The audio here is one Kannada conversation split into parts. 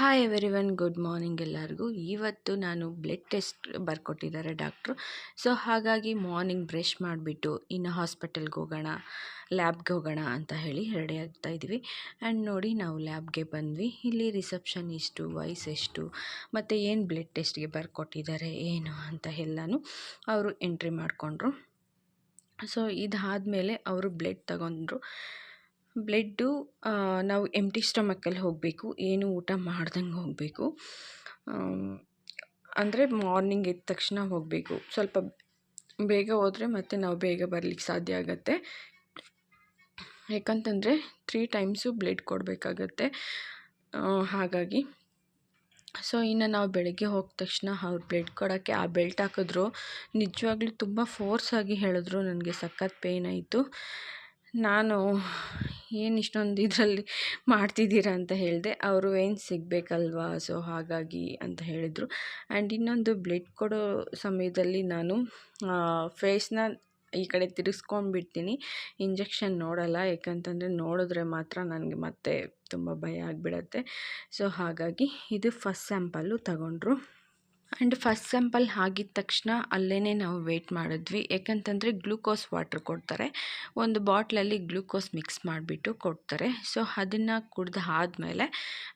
Hi everyone good morning ಎಲ್ಲರಿಗೂ. ಇವತ್ತು ನಾನು ಬ್ಲಡ್ ಟೆಸ್ಟ್ ಬರ್ಕೊಟ್ಟಿದ್ದಾರೆ ಡಾಕ್ಟ್ರು ಸೊ ಹಾಗಾಗಿ ಮಾರ್ನಿಂಗ್ ಬ್ರಷ್ ಮಾಡಿಬಿಟ್ಟು ಇನ್ನು ಹಾಸ್ಪಿಟಲ್ಗೆ ಹೋಗೋಣ ಲ್ಯಾಬ್ಗೆ ಹೋಗೋಣ ಅಂತ ಹೇಳಿ ರೆಡಿ ಆಗ್ತಾ ಇದ್ದೀವಿ. ಆ್ಯಂಡ್ ನೋಡಿ, ನಾವು ಲ್ಯಾಬ್ಗೆ ಬಂದ್ವಿ. ಇಲ್ಲಿ ರಿಸೆಪ್ಷನ್ ಎಷ್ಟು ವಯಸ್ಸೆಷ್ಟು ಮತ್ತು ಏನು ಬ್ಲಡ್ ಟೆಸ್ಟ್ಗೆ ಬರ್ಕೊಟ್ಟಿದ್ದಾರೆ, ಏನು ಅಂತ ಎಲ್ಲನೂ ಅವರು ಎಂಟ್ರಿ ಮಾಡಿಕೊಂಡ್ರು. ಸೊ ಇದಾದಮೇಲೆ ಅವರು ಬ್ಲಡ್ ತಗೊಂಡ್ರು. ಬ್ಲಡ್ಡು ನಾವು ಎಂಟಿ ಸ್ಟಮಕ್ಕಲ್ಲಿ ಹೋಗಬೇಕು, ಏನು ಊಟ ಮಾಡ್ದಂಗೆ ಹೋಗಬೇಕು. ಅಂದರೆ ಮಾರ್ನಿಂಗ್ ಎದ್ದ ತಕ್ಷಣ ಹೋಗಬೇಕು. ಸ್ವಲ್ಪ ಬೇಗ ಹೋದರೆ ಮತ್ತೆ ನಾವು ಬೇಗ ಬರಲಿಕ್ಕೆ ಸಾಧ್ಯ ಆಗುತ್ತೆ. ಯಾಕಂತಂದರೆ ತ್ರೀ ಟೈಮ್ಸು ಬ್ಲಡ್ ಕೊಡಬೇಕಾಗತ್ತೆ. ಹಾಗಾಗಿ. ಸೊ ಇನ್ನು ನಾವು ಬೆಳಗ್ಗೆ ಹೋದ ತಕ್ಷಣ ಅವ್ರು ಬ್ಲಡ್ ಕೊಡೋಕ್ಕೆ ಆ ಬೆಲ್ಟ್ ಹಾಕಿದ್ರು. ನಿಜವಾಗ್ಲೂ ತುಂಬ ಫೋರ್ಸಾಗಿ ಹೇಳಿದ್ರು. ನನಗೆ ಸಖತ್ ಪೇಯ್ನ್ ಆಯಿತು. ನಾನು ಏನು ಇಷ್ಟೊಂದು ಇದರಲ್ಲಿ ಮಾಡ್ತಿದ್ದೀರಾ ಅಂತ ಹೇಳಿದೆ. ಅವರು ಏನು ಸಿಗಬೇಕಲ್ವಾ? ಸೊ ಹಾಗಾಗಿ ಅಂತ ಹೇಳಿದರು. ಆ್ಯಂಡ್ ಇನ್ನೊಂದು ಬ್ಲಡ್ ಕೊಡೋ ಸಮಯದಲ್ಲಿ ನಾನು ಫೇಸ್ನ ಈ ಕಡೆ ತಿರುಗಿಸ್ಕೊಂಡ್ಬಿಡ್ತೀನಿ ಇಂಜೆಕ್ಷನ್ ನೋಡಲ್ಲ. ಯಾಕಂತಂದರೆ ನೋಡಿದ್ರೆ ಮಾತ್ರ ನನಗೆ ಮತ್ತೆ ತುಂಬ ಭಯ ಆಗಿಬಿಡತ್ತೆ. ಸೊ ಹಾಗಾಗಿ ಇದು ಫಸ್ಟ್ ಸ್ಯಾಂಪಲ್ಲು ತಗೊಂಡ್ರು. ಆ್ಯಂಡ್ ಫಸ್ಟ್ ಸ್ಯಾಂಪಲ್ ಆಗಿದ ತಕ್ಷಣ ಅಲ್ಲೇ ನಾವು ವೆಯ್ಟ್ ಮಾಡಿದ್ವಿ. ಯಾಕಂತಂದರೆ ಗ್ಲೂಕೋಸ್ ವಾಟ್ರ್ ಕೊಡ್ತಾರೆ. ಒಂದು ಬಾಟ್ಲಲ್ಲಿ ಗ್ಲೂಕೋಸ್ ಮಿಕ್ಸ್ ಮಾಡಿಬಿಟ್ಟು ಕೊಡ್ತಾರೆ. ಸೊ, ಅದನ್ನು ಕುಡ್ದು ಆದಮೇಲೆ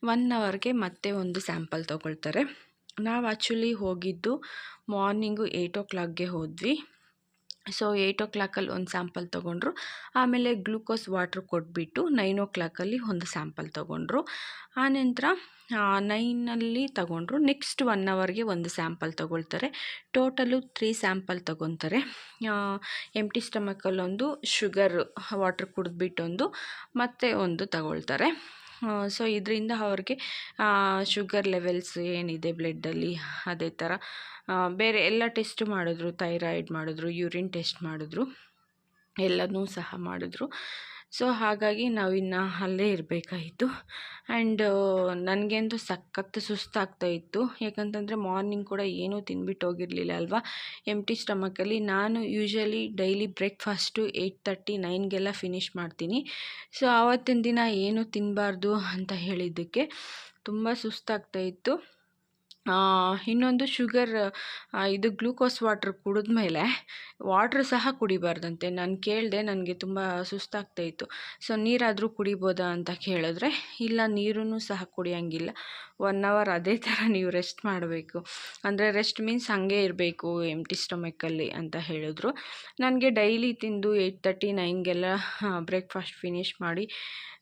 ಒನ್ ಅವರ್ಗೆ ಮತ್ತೆ ಒಂದು ಸ್ಯಾಂಪಲ್ ತೊಗೊಳ್ತಾರೆ. ನಾವು ಆ್ಯಕ್ಚುಲಿ ಹೋಗಿದ್ದು ಮಾರ್ನಿಂಗು ಏಯ್ಟ್ ಓ ಕ್ಲಾಕ್ಗೆ ಹೋದ್ವಿ. ಸೊ, ಏಯ್ಟ್ ಓ ಕ್ಲಾಕಲ್ಲಿ ಒಂದು ಸ್ಯಾಂಪಲ್ ತೊಗೊಂಡ್ರು. ಆಮೇಲೆ ಗ್ಲೂಕೋಸ್ ವಾಟ್ರ್ ಕೊಟ್ಬಿಟ್ಟು ನೈನ್ ಓ ಕ್ಲಾಕಲ್ಲಿ ಒಂದು ಸ್ಯಾಂಪಲ್ ತೊಗೊಂಡ್ರು. ಆನಂತರ ನೈನಲ್ಲಿ ತಗೊಂಡ್ರು. ನೆಕ್ಸ್ಟ್ ಒನ್ ಅವರ್ಗೆ ಒಂದು ಸ್ಯಾಂಪಲ್ ತೊಗೊಳ್ತಾರೆ. ಟೋಟಲು ತ್ರೀ ಸ್ಯಾಂಪಲ್ ತೊಗೊತಾರೆ. ಎಂಟಿ ಸ್ಟಮಕಲ್ಲೊಂದು ಶುಗರ್ ವಾಟ್ರ್ ಕುಡಿದ್ಬಿಟ್ಟೊಂದು ಮತ್ತೆ ಒಂದು ತಗೊಳ್ತಾರೆ. ಸೊ ಇದರಿಂದ ಅವ್ರಿಗೆ ಶುಗರ್ ಲೆವೆಲ್ಸ್ ಏನಿದೆ ಬ್ಲಡ್ಡಲ್ಲಿ ಅದೇ ಥರ ಬೇರೆ ಎಲ್ಲ ಟೆಸ್ಟ್ ಮಾಡಿದ್ರು ಥೈರಾಯ್ಡ್ ಮಾಡಿದ್ರು ಯೂರಿನ್ ಟೆಸ್ಟ್ ಮಾಡಿದ್ರು, ಎಲ್ಲನೂ ಸಹ ಮಾಡಿದ್ರು. ಸೊ, ಹಾಗಾಗಿ ನಾವಿನ್ನು ಅಲ್ಲೇ ಇರಬೇಕಾಯಿತು. ಆ್ಯಂಡ್ ನನಗಂತೂ ಸಖತ್ತು ಸುಸ್ತಾಗ್ತಾ ಇತ್ತು. ಯಾಕಂತಂದರೆ ಮಾರ್ನಿಂಗ್ ಕೂಡ ಏನೂ ತಿಂದ್ಬಿಟ್ಟು ಹೋಗಿರಲಿಲ್ಲ ಅಲ್ವಾ? ಟಿ ಸ್ಟಮಕಲ್ಲಿ ನಾನು usually daily breakfast eight thirty ನೈನ್ಗೆಲ್ಲ finish ಮಾಡ್ತೀನಿ. ಸೊ ಆವತ್ತಿನ ದಿನ ಏನೂ ತಿನ್ನಬಾರ್ದು ಅಂತ ಹೇಳಿದ್ದಕ್ಕೆ ತುಂಬ ಸುಸ್ತಾಗ್ತಾಯಿತ್ತು ಇನ್ನೊಂದು ಶುಗರ್ ಇದು ಗ್ಲೂಕೋಸ್ ವಾಟ್ರ್ ಕುಡಿದ ಮೇಲೆ ವಾಟ್ರ್ ಸಹ ಕುಡಿಬಾರ್ದಂತೆ. ನಾನು ಕೇಳಿದೆ ನನಗೆ ತುಂಬ ಸುಸ್ತಾಗ್ತಾಯಿತ್ತು ಸೊ, ನೀರಾದರೂ ಕುಡಿಬೋದಾ ಅಂತ ಕೇಳಿದ್ರೆ, ಇಲ್ಲ ನೀರೂ ಸಹ ಕುಡಿಯೋಂಗಿಲ್ಲ. ಒನ್ ಅವರ್ ಅದೇ ಥರ ನೀವು ರೆಸ್ಟ್ ಮಾಡಬೇಕು. ಅಂದರೆ ರೆಸ್ಟ್ ಮೀನ್ಸ್ ಹಾಗೆ ಇರಬೇಕು ಎಂಟಿ ಸ್ಟೊಮೆಕ್ಕಲ್ಲಿ ಅಂತ ಹೇಳಿದ್ರು. ನನಗೆ ಡೈಲಿ ತಿಂದು ಏಯ್ಟ್ ತರ್ಟಿ ನೈನ್ಗೆಲ್ಲ ಬ್ರೇಕ್ಫಾಸ್ಟ್ ಫಿನಿಷ್ ಮಾಡಿ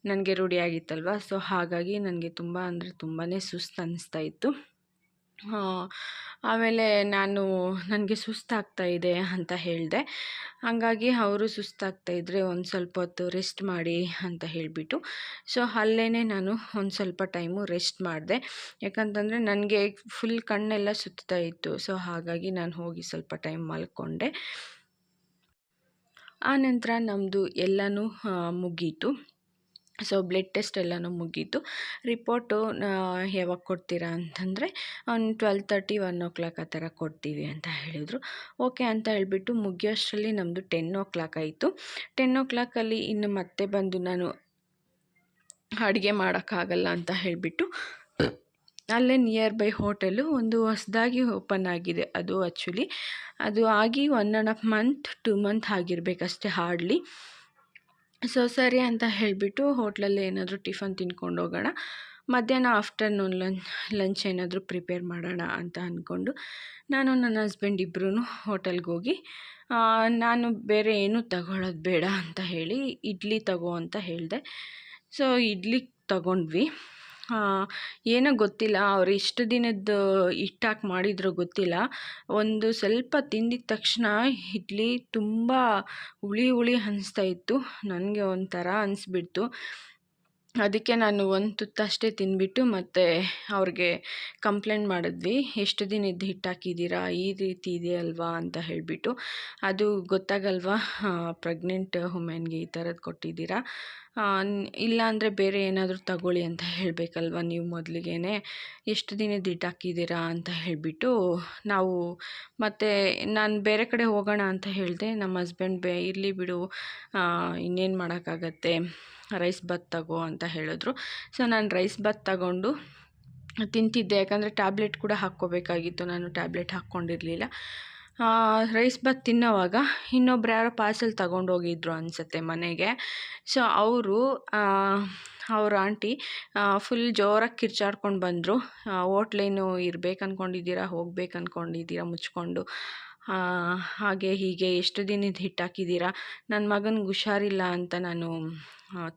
ನನಗೆ ರೂಢಿಯಾಗಿತ್ತಲ್ವ? ಸೊ ಹಾಗಾಗಿ ನನಗೆ ತುಂಬ ಅಂದರೆ ತುಂಬಾ ಸುಸ್ತು ಅನ್ನಿಸ್ತಾ ಇತ್ತು. ಆಮೇಲೆ ನಾನು ನನಗೆ ಸುಸ್ತಾಗ್ತಾ ಇದೆ ಅಂತ ಹೇಳಿದೆ. ಹಾಗಾಗಿ ಅವರು ಸುಸ್ತಾಗ್ತಾ ಇದ್ದರೆ ಒಂದು ಸ್ವಲ್ಪ ಹೊತ್ತು ರೆಸ್ಟ್ ಮಾಡಿ ಅಂತ ಹೇಳಿಬಿಟ್ಟು. ಸೊ ಅಲ್ಲೇ ನಾನು ಒಂದು ಸ್ವಲ್ಪ ಟೈಮು ರೆಸ್ಟ್ ಮಾಡಿದೆ. ಯಾಕಂತಂದರೆ ನನಗೆ ಫುಲ್ ಕಣ್ಣೆಲ್ಲ ಸುತ್ತಾ ಇತ್ತು. ಸೊ, ಹಾಗಾಗಿ ನಾನು ಹೋಗಿ ಸ್ವಲ್ಪ ಟೈಮ್ ಮಲ್ಕೊಂಡೆ. ಆನಂತರ ನಮ್ಮದು ಎಲ್ಲನೂ ಮುಗೀತು. ಸೊ ಬ್ಲಡ್ ಟೆಸ್ಟ್ ಎಲ್ಲನೂ ಮುಗೀತು. ರಿಪೋರ್ಟು ಯಾವಾಗ ಕೊಡ್ತೀರಾ ಅಂತಂದರೆ, ಒಂದು twelve thirty, one o'clock ಆ ಥರ ಕೊಡ್ತೀವಿ ಅಂತ ಹೇಳಿದರು. ಓಕೆ ಅಂತ ಹೇಳಿಬಿಟ್ಟು ಮುಗಿಯೋಷ್ಟರಲ್ಲಿ ನಮ್ಮದು ಟೆನ್ ಓ ಕ್ಲಾಕ್ ಆಯಿತು. ಟೆನ್ ಓ ಕ್ಲಾಕಲ್ಲಿ ಇನ್ನು ಮತ್ತೆ ಬಂದು ನಾನು ಅಡುಗೆ ಮಾಡೋಕ್ಕಾಗಲ್ಲ ಅಂತ ಹೇಳಿಬಿಟ್ಟು, ಅಲ್ಲೇ ನಿಯರ್ ಬೈ ಹೋಟೆಲು ಒಂದು ಹೊಸದಾಗಿ ಓಪನ್ ಆಗಿದೆ ಅದು ಆ್ಯಕ್ಚುಲಿ ಅದು ಆಗಿ one and half month, two month ಆಗಿರಬೇಕಷ್ಟೇ hardly. So, ಸರಿ ಅಂತ ಹೇಳಿಬಿಟ್ಟು ಹೋಟ್ಲಲ್ಲಿ ಏನಾದರೂ ಟಿಫನ್ ತಿನ್ಕೊಂಡು ಹೋಗೋಣ. ಮಧ್ಯಾಹ್ನ ಆಫ್ಟರ್ನೂನ್ ಲಂಚ್ ಲಂಚ್ ಏನಾದರೂ ಪ್ರಿಪೇರ್ ಮಾಡೋಣ ಅಂತ ಅಂದ್ಕೊಂಡು ನಾನು ನನ್ನ ಹಸ್ಬೆಂಡ್ ಇಬ್ಬರೂ ಹೋಟೆಲ್ಗೆ ಹೋಗಿ ನಾನು ಬೇರೆ ಏನೂ ತಗೊಳ್ಳೋದು ಬೇಡ ಅಂತ ಹೇಳಿ ಇಡ್ಲಿ ತಗೋ ಅಂತ ಹೇಳಿದೆ. ಸೊ, ಇಡ್ಲಿ ತಗೊಂಡ್ವಿ. ಏನೋ ಗೊತ್ತಿಲ್ಲ. ಅವ್ರು ಎಷ್ಟು ದಿನದ್ದು ಹಿಟ್ಟಾಕಿ ಮಾಡಿದ್ರು ಗೊತ್ತಿಲ್ಲ. ಒಂದು ಸ್ವಲ್ಪ ತಿಂದಿದ ತಕ್ಷಣ ಇಡ್ಲಿ ತುಂಬ ಹುಳಿ ಹುಳಿ ಅನ್ನಿಸ್ತಾ ಇತ್ತು. ನನಗೆ ಒಂಥರ ಅನಿಸ್ಬಿಡ್ತು. ಅದಕ್ಕೆ ನಾನು ಒಂದು ತುತ್ತಷ್ಟೇ ತಿಂದ್ಬಿಟ್ಟು ಮತ್ತೆ ಅವ್ರಿಗೆ ಕಂಪ್ಲೇಂಟ್ ಮಾಡಿದ್ವಿ. ಎಷ್ಟು ದಿನದ್ದು ಹಿಟ್ಟು ಹಾಕಿದ್ದೀರಾ ಈ ರೀತಿ ಇದೆ ಅಲ್ವಾ ಅಂತ ಹೇಳಿಬಿಟ್ಟು. ಅದು ಗೊತ್ತಾಗಲ್ವಾ? ಪ್ರೆಗ್ನೆಂಟ್ ವುಮೆನ್ಗೆ ಈ ಥರದ್ದು ಕೊಟ್ಟಿದ್ದೀರಾ? ಇಲ್ಲ ಅಂದರೆ ಬೇರೆ ಏನಾದರೂ ತಗೊಳ್ಳಿ ಅಂತ ಹೇಳಬೇಕಲ್ವ ನೀವು ಮೊದಲಿಗೆ ಎಷ್ಟು ದಿನ ಹಿಟ್ಟು ಹಾಕಿದ್ದೀರಾ ಅಂತ ಹೇಳಿಬಿಟ್ಟು ನಾವು ಮತ್ತು ನಾನು ಬೇರೆ ಕಡೆ ಹೋಗೋಣ ಅಂತ ಹೇಳಿದೆ. ನಮ್ಮ ಹಸ್ಬೆಂಡ್ ಬೇ, ಇರಲಿ ಬಿಡು. ಇನ್ನೇನು ಮಾಡೋಕ್ಕಾಗತ್ತೆ? ರೈಸ್ ಬಾತ್ ತಗೋ ಅಂತ ಹೇಳಿದ್ರು. ಸೊ ನಾನು ರೈಸ್ ಬಾತ್ ತಗೊಂಡು ತಿಂತಿದ್ದೆ. ಯಾಕಂದರೆ ಟ್ಯಾಬ್ಲೆಟ್ ಕೂಡ ಹಾಕ್ಕೋಬೇಕಾಗಿತ್ತು. ನಾನು ಟ್ಯಾಬ್ಲೆಟ್ ಹಾಕ್ಕೊಂಡಿರಲಿಲ್ಲ. ರೈಸ್ ಬಾತ್ ತಿನ್ನೋವಾಗ ಇನ್ನೊಬ್ರು ಯಾರೋ ಪಾರ್ಸೆಲ್ ತಗೊಂಡೋಗಿದ್ರು ಅನಿಸುತ್ತೆ ಮನೆಗೆ. ಸೊ ಅವರು ಅವ್ರ ಆಂಟಿ ಫುಲ್ ಜೋರಾಗಿ ಕಿರ್ಚಾಡ್ಕೊಂಡು ಬಂದರು. ಹೋಟ್ಲೇನು ಇರ್ಬೇಕು ಅಂದ್ಕೊಂಡಿದ್ದೀರಾ ಹೋಗ್ಬೇಕು ಅಂದ್ಕೊಂಡಿದ್ದೀರಾ ಮುಚ್ಕೊಂಡು. ಹಾಗೆ ಹೀಗೆ ಎಷ್ಟು ದಿನದ ಹಿಟ್ಟು ಹಾಕಿದ್ದೀರಾ ನನ್ನ ಮಗನಿಗೆ ಹುಷಾರಿಲ್ಲ ಅಂತ ನಾನು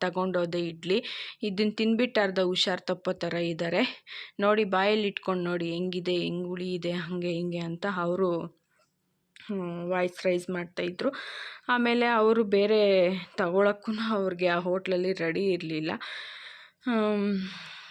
ತಗೊಂಡೋದೆ ಇಡ್ಲಿ. ಇದನ್ನು ತಿಂದ್ಬಿಟ್ಟು ಅರ್ಧ ಹುಷಾರು ತಪ್ಪೋ ಥರ ಇದ್ದಾರೆ ನೋಡಿ ಬಾಯಲ್ಲಿ ಇಟ್ಕೊಂಡು ನೋಡಿ, ಹೆಂಗಿದೆ, ಹೆಂಗೆ ಹುಳಿ ಇದೆ, ಹಾಗೆ ಹಿಂಗೆ ಅಂತ ಅವರು ವಾಯ್ಸ್ ರೈಸ್ ಮಾಡ್ತಾಯಿದ್ರು ಆಮೇಲೆ ಅವರು ಬೇರೆ ತಗೊಳಕ್ಕೂ ಅವ್ರಿಗೆ ಆ ಹೋಟ್ಲಲ್ಲಿ ರೆಡಿ ಇರಲಿಲ್ಲ.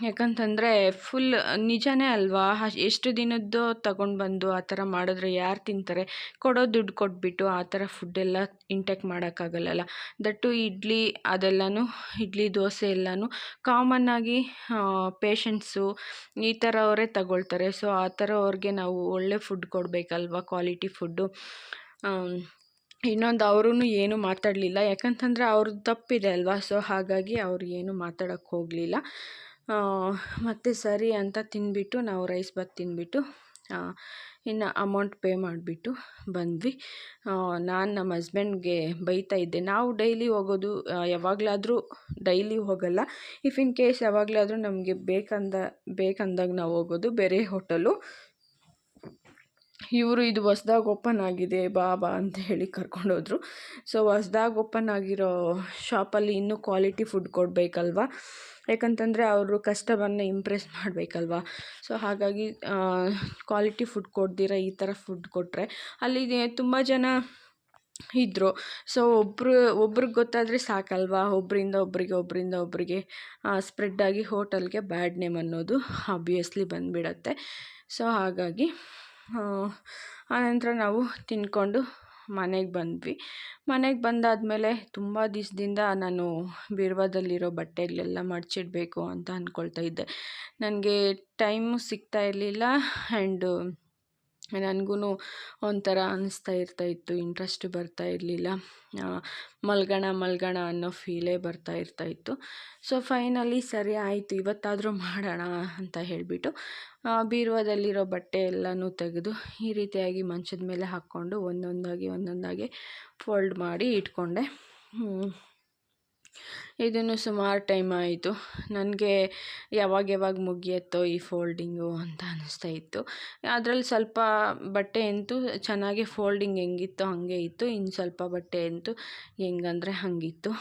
ಯಾಕಂತಂದರೆ ಫುಲ್ ನಿಜನೇ ಅಲ್ವಾ? ಎಷ್ಟು ದಿನದ್ದು ತಗೊಂಡು ಬಂದು ಆ ಥರ ಮಾಡಿದ್ರೆ ಯಾರು ತಿಂತಾರೆ? ಕೊಡೋ ದುಡ್ಡು ಕೊಟ್ಬಿಟ್ಟು ಆ ಥರ ಫುಡ್ಡೆಲ್ಲ ಇಂಟೇಕ್ ಮಾಡೋಕ್ಕಾಗಲ್ಲಲ್ಲ? ದಟ್ಟು ಇಡ್ಲಿ ಅದೆಲ್ಲನೂ, ಇಡ್ಲಿ, ದೋಸೆ ಎಲ್ಲನೂ ಕಾಮನ್ನಾಗಿ ಪೇಷಂಟ್ಸು ಈ ಥರ ಅವರೇ ತಗೊಳ್ತಾರೆ. ಸೊ ಆ ಥರ ಅವ್ರಿಗೆ ನಾವು ಒಳ್ಳೆ ಫುಡ್ ಕೊಡಬೇಕಲ್ವ? ಕ್ವಾಲಿಟಿ ಫುಡ್ಡು ಇನ್ನೊಂದು ಅವರೂ ಏನು ಮಾತಾಡಲಿಲ್ಲ. ಯಾಕಂತಂದರೆ ಅವ್ರದ್ದು ತಪ್ಪಿದೆ ಅಲ್ವಾ? ಸೊ ಹಾಗಾಗಿ ಅವ್ರು ಏನು ಮಾತಾಡೋಕ್ಕೆ ಹೋಗಲಿಲ್ಲ. ಮತ್ತು ಸರಿ ಅಂತ ತಿಂದ್ಬಿಟ್ಟು ನಾವು ರೈಸ್ ಬಾತ್ ತಿಂದ್ಬಿಟ್ಟು ಇನ್ನು ಅಮೌಂಟ್ ಪೇ ಮಾಡಿಬಿಟ್ಟು ಬಂದ್ವಿ. ನಾನು ನಮ್ಮ ಹಸ್ಬೆಂಡ್ಗೆ ಬೈತಾ ಇದ್ದೆ, ನಾವು ಡೈಲಿ ಹೋಗೋದು ಯಾವಾಗಲಾದರೂ ಡೈಲಿ ಹೋಗಲ್ಲ. ಇಫ್ ಇನ್ ಕೇಸ್ ಯಾವಾಗಲಾದರೂ ನಮಗೆ ಬೇಕಂದ, ಬೇಕಂದಾಗ ನಾವು ಹೋಗೋದು, ಬೇರೆ ಹೋಟೆಲು ಇವರು ಇದು ಹೊಸ್ದಾಗಿ ಓಪನ್ ಆಗಿದೆ ಬಾ ಬಾ ಅಂತ ಹೇಳಿ ಕರ್ಕೊಂಡೋದ್ರು. ಸೊ ಹೊಸ್ದಾಗಿ ಓಪನ್ ಆಗಿರೋ ಶಾಪಲ್ಲಿ ಇನ್ನೂ ಕ್ವಾಲಿಟಿ ಫುಡ್ ಕೊಡಬೇಕಲ್ವಾ? ಯಾಕಂತಂದರೆ ಅವರು ಕಸ್ಟಮರ್ನ ಇಂಪ್ರೆಸ್ ಮಾಡಬೇಕಲ್ವಾ? ಸೊ ಹಾಗಾಗಿ ಕ್ವಾಲಿಟಿ ಫುಡ್ ಕೊಡ್ದಿರ ಈ ಥರ ಫುಡ್ ಕೊಟ್ಟರೆ ಅಲ್ಲಿಗೆ ತುಂಬ ಜನ ಇದ್ದರು ಸೊ ಒಬ್ಬರು ಒಬ್ರಿಗೆ ಗೊತ್ತಾದರೆ ಸಾಕಲ್ವಾ? ಒಬ್ಬರಿಂದ ಒಬ್ಬರಿಗೆ ಒಬ್ಬರಿಂದ ಒಬ್ಬರಿಗೆ ಸ್ಪ್ರೆಡ್ ಆಗಿ ಹೋಟೆಲ್ಗೆ ಬ್ಯಾಡ್ ನೇಮ್ ಅನ್ನೋದು ಆಬ್ವಿಯಸ್ಲಿ ಬಂದುಬಿಡತ್ತೆ. ಸೊ ಹಾಗಾಗಿ ಆನಂತರ ನಾವು ತಿಂದ್ಕೊಂಡು ಮನೆಗೆ ಬಂದ್ವಿ. ಮನೆಗೆ ಬಂದಾದಮೇಲೆ ತುಂಬ ದಿವಸದಿಂದ ನಾನು ಬೀರುವಾದಲ್ಲಿರೋ ಬಟ್ಟೆಗಳೆಲ್ಲ ಮಡಚಿಡ್ಬೇಕು ಅಂತ ಅಂದ್ಕೊಳ್ತಾ ಇದ್ದೆ. ನನಗೆ ಟೈಮು ಸಿಗ್ತಾ ಇರಲಿಲ್ಲ ಆ್ಯಂಡು ನನಗೂ ಒಂಥರ ಅನ್ನಿಸ್ತಾ ಇರ್ತಾಯಿತ್ತು ಇಂಟ್ರೆಸ್ಟ್ ಬರ್ತಾ ಇರಲಿಲ್ಲ. ಮಲ್ಗಣ ಮಲ್ಗಣ ಅನ್ನೋ ಫೀಲೇ ಬರ್ತಾ ಇರ್ತಾ ಇತ್ತು. ಸೊ ಫೈನಲಿ ಸರಿ ಆಯಿತು, ಇವತ್ತಾದರೂ ಮಾಡೋಣ ಅಂತ ಹೇಳಿಬಿಟ್ಟು ಬೀರುವಾದಲ್ಲಿರೋ ಬಟ್ಟೆ ಎಲ್ಲನೂ ತೆಗೆದು ಈ ರೀತಿಯಾಗಿ ಮಂಚದ ಮೇಲೆ ಹಾಕ್ಕೊಂಡು ಒಂದೊಂದಾಗಿ ಒಂದೊಂದಾಗಿ ಫೋಲ್ಡ್ ಮಾಡಿ ಇಟ್ಕೊಂಡೆ. ಇದನ್ನು ಸುಮಾರು ಟೈಮ್ ಆಯಿತು. ನನಗೆ ಯಾವಾಗ ಯಾವಾಗ ಮುಗಿಯತ್ತೋ ಈ ಫೋಲ್ಡಿಂಗು ಅಂತ ಅನ್ನಿಸ್ತಾ ಇತ್ತು. ಅದ್ರಲ್ಲಿ ಸ್ವಲ್ಪ ಬಟ್ಟೆ ಅಂತೂ ಚೆನ್ನಾಗಿ ಫೋಲ್ಡಿಂಗ್ ಹೆಂಗಿತ್ತೋ ಹಾಗೆ ಇತ್ತು. ಇನ್ನು ಸ್ವಲ್ಪ ಬಟ್ಟೆ ಅಂತೂ ಹೆಂಗಂದ್ರೆ ಹಾಗಿತ್ತು.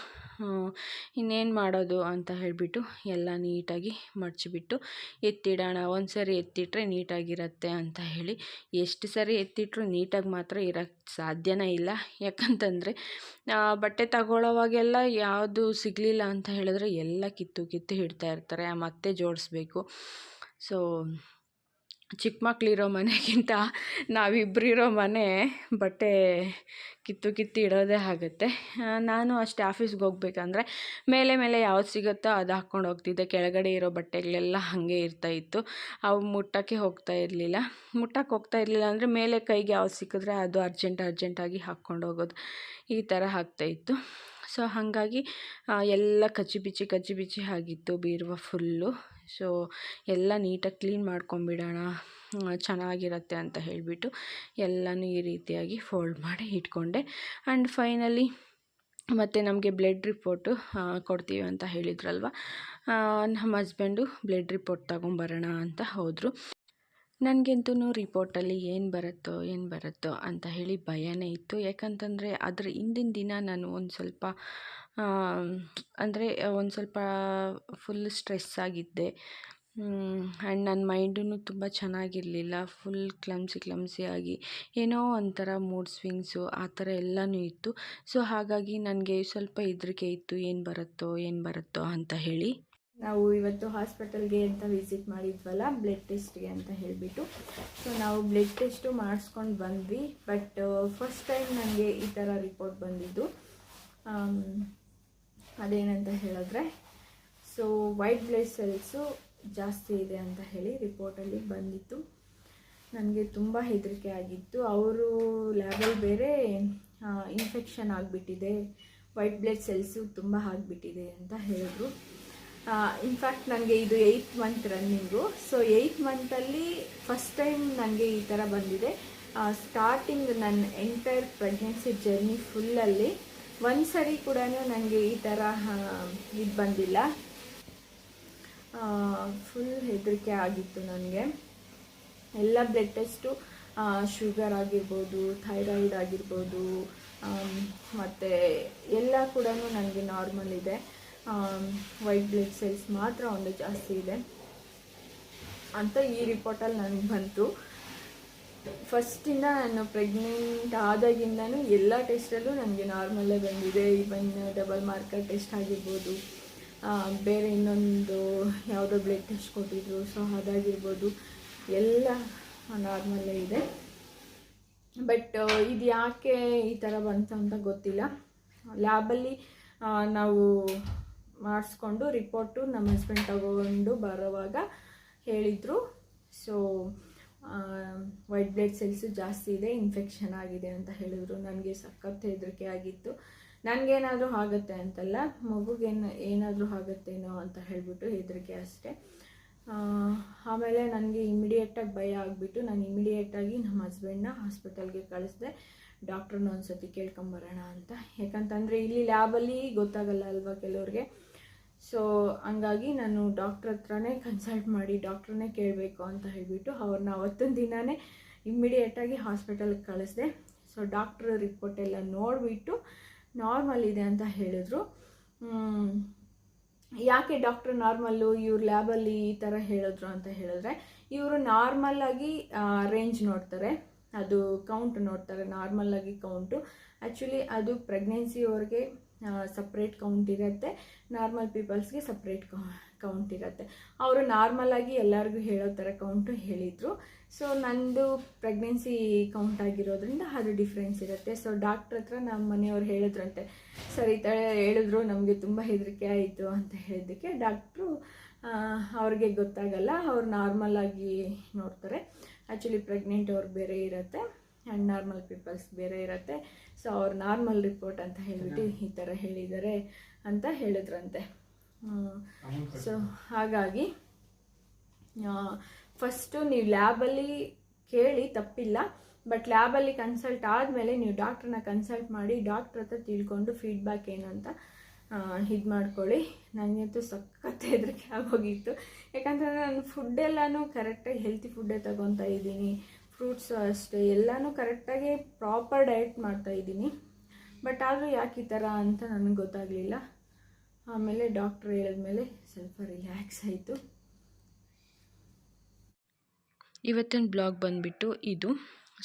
ಇನ್ನೇನು ಮಾಡೋದು ಅಂತ ಹೇಳಿಬಿಟ್ಟು ಎಲ್ಲ ನೀಟಾಗಿ ಮಡಚಿಬಿಟ್ಟು ಎತ್ತಿಡೋಣ. ಒಂದು ಸರಿ ಎತ್ತಿಟ್ರೆ ನೀಟಾಗಿರುತ್ತೆ ಅಂತ ಹೇಳಿ ಎಷ್ಟು ಸರಿ ಎತ್ತಿಟ್ರೂ ನೀಟಾಗಿ ಮಾತ್ರ ಇರೋಕ್ಕೆ ಸಾಧ್ಯನೇ ಇಲ್ಲ. ಯಾಕಂತಂದರೆ ಬಟ್ಟೆ ತಗೊಳ್ಳೋವಾಗೆಲ್ಲ ಯಾವುದು ಸಿಗಲಿಲ್ಲ ಅಂತ ಹೇಳಿದ್ರೆ ಎಲ್ಲ ಕಿತ್ತು ಕಿತ್ತು ಇಡ್ತಾ ಇರ್ತಾರೆ. ಮತ್ತೆ ಜೋಡಿಸ್ಬೇಕು. ಸೊ ಚಿಕ್ಕ ಮಕ್ಕಳಿರೋ ಮನೆಗಿಂತ ನಾವಿಬ್ಬರಿರೋ ಮನೆ ಬಟ್ಟೆ ಕಿತ್ತು ಕಿತ್ತು ಇಡೋದೇ ಆಗುತ್ತೆ. ನಾನು ಅಷ್ಟೇ ಆಫೀಸ್ಗೆ ಹೋಗ್ಬೇಕಂದ್ರೆ ಮೇಲೆ ಮೇಲೆ ಯಾವ್ದು ಸಿಗುತ್ತೋ ಅದು ಹಾಕ್ಕೊಂಡು ಹೋಗ್ತಿದ್ದೆ. ಕೆಳಗಡೆ ಇರೋ ಬಟ್ಟೆಗಳೆಲ್ಲ ಹಾಗೆ ಇರ್ತಾಯಿತ್ತು ಅವು ಮುಟ್ಟೋಕ್ಕೆ ಹೋಗ್ತಾ ಇರಲಿಲ್ಲ. ಮುಟ್ಟಕ್ಕೆ ಹೋಗ್ತಾ ಇರಲಿಲ್ಲ ಅಂದರೆ ಮೇಲೆ ಕೈಗೆ ಯಾವ್ದು ಸಿಕ್ಕಿದ್ರೆ ಅದು ಅರ್ಜೆಂಟ್ ಅರ್ಜೆಂಟಾಗಿ ಹಾಕ್ಕೊಂಡು ಹೋಗೋದು ಈ ಥರ ಆಗ್ತಾಯಿತ್ತು ಸೊ ಹಾಗಾಗಿ ಎಲ್ಲ ಕಚ್ಚಿ ಬಿಚ್ಚಿ ಕಚ್ಚಿ ಬಿಚ್ಚಿ ಆಗಿತ್ತು. ಬೀರುವ ಫುಲ್ಲು. ಸೊ ಎಲ್ಲ ನೀಟಾಗಿ ಕ್ಲೀನ್ ಮಾಡ್ಕೊಂಬಿಡೋಣ. ಚೆನ್ನಾಗಿರತ್ತೆ ಅಂತ ಹೇಳಿಬಿಟ್ಟು ಎಲ್ಲನೂ ಈ ರೀತಿಯಾಗಿ ಫೋಲ್ಡ್ ಮಾಡಿ ಇಟ್ಕೊಂಡೆ. ಆ್ಯಂಡ್ ಫೈನಲಿ ಮತ್ತು ನಮಗೆ ಬ್ಲಡ್ ರಿಪೋರ್ಟು ಕೊಡ್ತೀವಿ ಅಂತ ಹೇಳಿದ್ರಲ್ವ? ನಮ್ಮ ಹಸ್ಬೆಂಡು ಬ್ಲಡ್ ರಿಪೋರ್ಟ್ ತಗೊಂಬರೋಣ ಅಂತ ಹೋದರು. ನನಗಂತೂ ರಿಪೋರ್ಟಲ್ಲಿ ಏನು ಬರುತ್ತೋ ಏನು ಬರುತ್ತೋ ಅಂತ ಹೇಳಿ ಭಯನೇ ಇತ್ತು. ಯಾಕಂತಂದರೆ ಅದ್ರ ಹಿಂದಿನ ದಿನ ನಾನು ಒಂದು ಸ್ವಲ್ಪ ಅಂದರೆ ಒಂದು ಸ್ವಲ್ಪ ಫುಲ್ ಸ್ಟ್ರೆಸ್ ಆಗಿದ್ದೆ. ಆ್ಯಂಡ್ ನನ್ನ ಮೈಂಡೂ ತುಂಬ ಚೆನ್ನಾಗಿರಲಿಲ್ಲ. ಫುಲ್ ಕ್ಲಮ್ಸಿ ಕ್ಲಮ್ಸಿ ಆಗಿ. ಏನೋ ಒಂಥರ ಮೂಡ್ ಸ್ವಿಂಗ್ಸು ಆ ಥರ ಎಲ್ಲನೂ ಇತ್ತು. ಸೊ ಹಾಗಾಗಿ ನನಗೆ ಸ್ವಲ್ಪ ಹೆದರಿಕೆ ಇತ್ತು. ಏನು ಬರುತ್ತೋ ಏನು ಬರುತ್ತೋ ಅಂತ ಹೇಳಿ. ನಾವು ಇವತ್ತು ಹಾಸ್ಪಿಟಲ್ಗೆ ಅಂತ ವಿಸಿಟ್ ಮಾಡಿದ್ವಲ್ಲ ಬ್ಲಡ್ ಟೆಸ್ಟ್ಗೆ ಅಂತ ಹೇಳಿಬಿಟ್ಟು. ಸೊ ನಾವು ಬ್ಲಡ್ ಟೆಸ್ಟು ಮಾಡಿಸ್ಕೊಂಡು ಬಂದ್ವಿ. ಬಟ್ ಫಸ್ಟ್ ಟೈಮ್ ನನಗೆ ಈ ಥರ ರಿಪೋರ್ಟ್ ಬಂದಿದ್ದು. ಅದೇನಂತ ಹೇಳಿದ್ರೆ ಸೊ ವೈಟ್ ಬ್ಲಡ್ ಸೆಲ್ಸು ಜಾಸ್ತಿ ಇದೆ ಅಂತ ಹೇಳಿ ರಿಪೋರ್ಟಲ್ಲಿ ಬಂದಿತ್ತು. ನನಗೆ ತುಂಬ ಹೆದರಿಕೆ ಆಗಿತ್ತು. ಅವರು ಲ್ಯಾಬಲ್ಲಿ ಬೇರೆ ಇನ್ಫೆಕ್ಷನ್ ಆಗಿಬಿಟ್ಟಿದೆ ವೈಟ್ ಬ್ಲಡ್ ಸೆಲ್ಸು ತುಂಬ ಆಗಿಬಿಟ್ಟಿದೆ ಅಂತ ಹೇಳಿದ್ರು. ಇನ್ಫ್ಯಾಕ್ಟ್ ನನಗೆ ಇದು eight month running so eight ಮಂತಲ್ಲಿ first time ನನಗೆ ಈ ಥರ ಬಂದಿದೆ. ಸ್ಟಾರ್ಟಿಂಗ್ ನನ್ನ ಎಂಟೈರ್ ಪ್ರೆಗ್ನೆನ್ಸಿ ಜರ್ನಿ ಫುಲ್ಲಲ್ಲಿ ಒಂದು ಸರಿ ಕೂಡ ನನಗೆ ಈ ಥರ ಇದು ಬಂದಿಲ್ಲ. ಫುಲ್ ಹೆದರಿಕೆ ಆಗಿತ್ತು ನನಗೆ. ಎಲ್ಲ ಬ್ಲಡ್ ಟೆಸ್ಟು ಶುಗರ್ ಆಗಿರ್ಬೋದು ಥೈರಾಯ್ಡ್ ಆಗಿರ್ಬೋದು ಮತ್ತು ಎಲ್ಲ ಕೂಡ ನನಗೆ ನಾರ್ಮಲ್ ಇದೆ. ವೈಟ್ ಬ್ಲಡ್ ಸೆಲ್ಸ್ ಮಾತ್ರ ಒಂದು ಜಾಸ್ತಿ ಇದೆ. ಅಂತ ಈ ರಿಪೋರ್ಟಲ್ಲಿ ನನಗೆ ಬಂತು. ಫಸ್ಟಿಂದ ನಾನು ಪ್ರೆಗ್ನೆಂಟ್ ಆದಾಗಿಂದನೂ ಎಲ್ಲ ಟೆಸ್ಟಲ್ಲೂ ನನಗೆ ನಾರ್ಮಲ್ಲೇ ಬಂದಿದೆ. ಈವನ್ ಡಬಲ್ ಮಾರ್ಕರ್ ಟೆಸ್ಟ್ ಆಗಿರ್ಬೋದು. ಬೇರೆ ಇನ್ನೊಂದು ಯಾವುದೋ ಬ್ಲಡ್ ಟೆಸ್ಟ್ ಕೊಟ್ಟಿದ್ರು. ಸೊ ಅದಾಗಿರ್ಬೋದು. ಎಲ್ಲ ನಾರ್ಮಲ್ಲೇ ಇದೆ. ಬಟ್ ಇದು ಯಾಕೆ ಈ ಥರ ಬಂತು ಅಂತ ಗೊತ್ತಿಲ್ಲ. ಲ್ಯಾಬಲ್ಲಿ ನಾವು ಮಾಡಿಸ್ಕೊಂಡು ರಿಪೋರ್ಟು ನಮ್ಮ ಹಸ್ಬೆಂಡ್ ತಗೊಂಡು ಬರೋವಾಗ ಹೇಳಿದರು. ಸೊ ವೈಟ್ ಬ್ಲಡ್ ಸೆಲ್ಸು ಜಾಸ್ತಿ ಇದೆ ಇನ್ಫೆಕ್ಷನ್ ಆಗಿದೆ ಅಂತ ಹೇಳಿದ್ರು. ನನಗೆ ಸಖತ್ ಹೆದರಿಕೆ ಆಗಿತ್ತು. ನನಗೇನಾದರೂ ಆಗುತ್ತೆ ಅಂತಲ್ಲ, ಮಗುಗೇನು ಏನಾದರೂ ಆಗುತ್ತೇನೋ ಅಂತ ಹೇಳಿಬಿಟ್ಟು ಹೆದರಿಕೆ ಅಷ್ಟೇ. ಆಮೇಲೆ ನನಗೆ ಇಮಿಡಿಯೇಟಾಗಿ ಭಯ ಆಗಿಬಿಟ್ಟು ನಾನು ಇಮಿಡಿಯೇಟಾಗಿ ನಮ್ಮ ಹಸ್ಬೆಂಡ್ನ ಹಾಸ್ಪಿಟಲ್ಗೆ ಕಳಿಸಿದೆ. ಡಾಕ್ಟ್ರನ್ನ ಒಂದು ಸತಿ ಕೇಳ್ಕೊಂಬರೋಣ ಅಂತ. ಯಾಕಂತಂದರೆ ಇಲ್ಲಿ ಲ್ಯಾಬಲ್ಲಿ ಗೊತ್ತಾಗಲ್ಲ ಅಲ್ವಾ ಕೆಲವ್ರಿಗೆ. ಸೊ ಹಂಗಾಗಿ ನಾನು ಡಾಕ್ಟ್ರ್ ಹತ್ರನೇ ಕನ್ಸಲ್ಟ್ ಮಾಡಿ ಡಾಕ್ಟ್ರನ್ನೇ ಕೇಳಬೇಕು ಅಂತ ಹೇಳಿಬಿಟ್ಟು ಅವ್ರನ್ನ ಅವತ್ತಿನ ದಿನವೇ ಇಮ್ಮಿಡಿಯೇಟಾಗಿ ಹಾಸ್ಪಿಟಲ್ಗೆ ಕಳಿಸಿದೆ. ಸೊ ಡಾಕ್ಟ್ರ್ ರಿಪೋರ್ಟ್ ಎಲ್ಲ ನೋಡಿಬಿಟ್ಟು ನಾರ್ಮಲ್ ಇದೆ ಅಂತ ಹೇಳಿದ್ರು. ಯಾಕೆ ಡಾಕ್ಟ್ರ್ ನಾರ್ಮಲ್ಲು ಇವ್ರ ಲ್ಯಾಬಲ್ಲಿ ಈ ಥರ ಹೇಳಿದ್ರು ಅಂತ ಹೇಳಿದ್ರೆ, ಇವರು ನಾರ್ಮಲ್ಲಾಗಿ ರೇಂಜ್ ನೋಡ್ತಾರೆ. ಅದು ಕೌಂಟ್ ನೋಡ್ತಾರೆ ನಾರ್ಮಲ್ಲಾಗಿ ಕೌಂಟು ಆ್ಯಕ್ಚುಲಿ ಅದು ಪ್ರೆಗ್ನೆನ್ಸಿಯವ್ರಿಗೆ ಸಪ್ರೇಟ್ ಕೌಂಟ್ ಇರುತ್ತೆ. ನಾರ್ಮಲ್ ಪೀಪಲ್ಸ್ಗೆ ಸಪ್ರೇಟ್ ಕೌಂಟ್ ಇರುತ್ತೆ. ಅವರು ನಾರ್ಮಲಾಗಿ ಎಲ್ಲರಿಗೂ ಹೇಳೋ ಥರ ಕೌಂಟು ಹೇಳಿದರು. ಸೊ ನಂದು ಪ್ರೆಗ್ನೆನ್ಸಿ ಕೌಂಟ್ ಆಗಿರೋದ್ರಿಂದ ಅದು ಡಿಫ್ರೆನ್ಸ್ ಇರುತ್ತೆ. ಸೊ ಡಾಕ್ಟ್ರ್ ಹತ್ರ ನಮ್ಮ ಮನೆಯವ್ರು ಹೇಳಿದ್ರಂತೆ, ಸರಿ ತ ಹೇಳಿದ್ರು, ನಮಗೆ ತುಂಬ ಹೆದರಿಕೆ ಆಯಿತು ಅಂತ ಹೇಳಿದ್ದಕ್ಕೆ ಡಾಕ್ಟ್ರು ಅವ್ರಿಗೆ ಗೊತ್ತಾಗಲ್ಲ. ಅವ್ರು ನಾರ್ಮಲಾಗಿ ನೋಡ್ತಾರೆ. ಆ್ಯಕ್ಚುಲಿ ಪ್ರೆಗ್ನೆಂಟ್ ಅವ್ರು ಬೇರೆ ಇರುತ್ತೆ ಆ್ಯಂಡ್ ನಾರ್ಮಲ್ ಪೀಪಲ್ಸ್ ಬೇರೆ ಇರುತ್ತೆ. ಸೊ ಅವ್ರು ನಾರ್ಮಲ್ ರಿಪೋರ್ಟ್ ಅಂತ ಹೇಳಿಬಿಟ್ಟು ಈ ಥರ ಹೇಳಿದ್ದಾರೆ ಅಂತ ಹೇಳಿದ್ರಂತೆ. ಸೊ ಹಾಗಾಗಿ ಫಸ್ಟು ನೀವು ಲ್ಯಾಬಲ್ಲಿ ಕೇಳಿ ತಪ್ಪಿಲ್ಲ ಬಟ್ ಲ್ಯಾಬಲ್ಲಿ ಕನ್ಸಲ್ಟ್ ಆದಮೇಲೆ ನೀವು ಡಾಕ್ಟ್ರನ್ನ ಕನ್ಸಲ್ಟ್ ಮಾಡಿ ಡಾಕ್ಟ್ರ್ ಹತ್ರ ತಿಳ್ಕೊಂಡು ಫೀಡ್ಬ್ಯಾಕ್ ಏನು ಅಂತ ಇದು ಮಾಡ್ಕೊಳ್ಳಿ. ನನಗಂತೂ ಸಖತ್ ಹೆದರಿಕೆ ಆಗೋಗಿತ್ತು. ಯಾಕಂತಂದರೆ ನಾನು ಫುಡ್ಡೆಲ್ಲನೂ ಕರೆಕ್ಟಾಗಿ ಹೆಲ್ತಿ ಫುಡ್ಡೇ ತಗೊತಾ ಇದ್ದೀನಿ. ಫ್ರೂಟ್ಸು ಅಷ್ಟೇ, ಎಲ್ಲನೂ ಕರೆಕ್ಟಾಗಿ ಪ್ರಾಪರ್ ಡಯಟ್ ಮಾಡ್ತಾ ಇದ್ದೀನಿ. ಬಟ್ ಆದರೂ ಯಾಕೆ ಈ ಥರ ಅಂತ ನನಗೆ ಗೊತ್ತಾಗಲಿಲ್ಲ. ಆಮೇಲೆ ಡಾಕ್ಟ್ರ್ ಹೇಳಿದ್ಮೇಲೆ ಸ್ವಲ್ಪ ರಿಲ್ಯಾಕ್ಸ್ ಆಯಿತು. ಇವತ್ತಿನ ಬ್ಲಾಗ್ ಬಂದುಬಿಟ್ಟು ಇದು.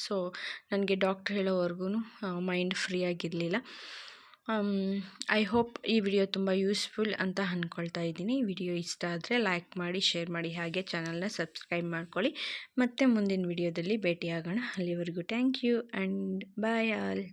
ಸೊ ನನಗೆ ಡಾಕ್ಟ್ರ್ ಹೇಳೋವರೆಗೂ ಮೈಂಡ್ ಫ್ರೀ ಆಗಿರಲಿಲ್ಲ. ಐ ಹೋಪ್ ಈ ವಿಡಿಯೋ ತುಂಬ ಯೂಸ್ಫುಲ್ ಅಂತ ಅಂದ್ಕೊಳ್ತಾ ಇದ್ದೀನಿ. ವಿಡಿಯೋ ಇಷ್ಟ ಆದರೆ ಲೈಕ್ ಮಾಡಿ ಶೇರ್ ಮಾಡಿ, ಹಾಗೆ ಚಾನಲ್ನ ಸಬ್ಸ್ಕ್ರೈಬ್ ಮಾಡ್ಕೊಳ್ಳಿ. ಮತ್ತೆ ಮುಂದಿನ ವಿಡಿಯೋದಲ್ಲಿ ಭೇಟಿಯಾಗೋಣ. ಅಲ್ಲಿವರೆಗೂ thank you and bye all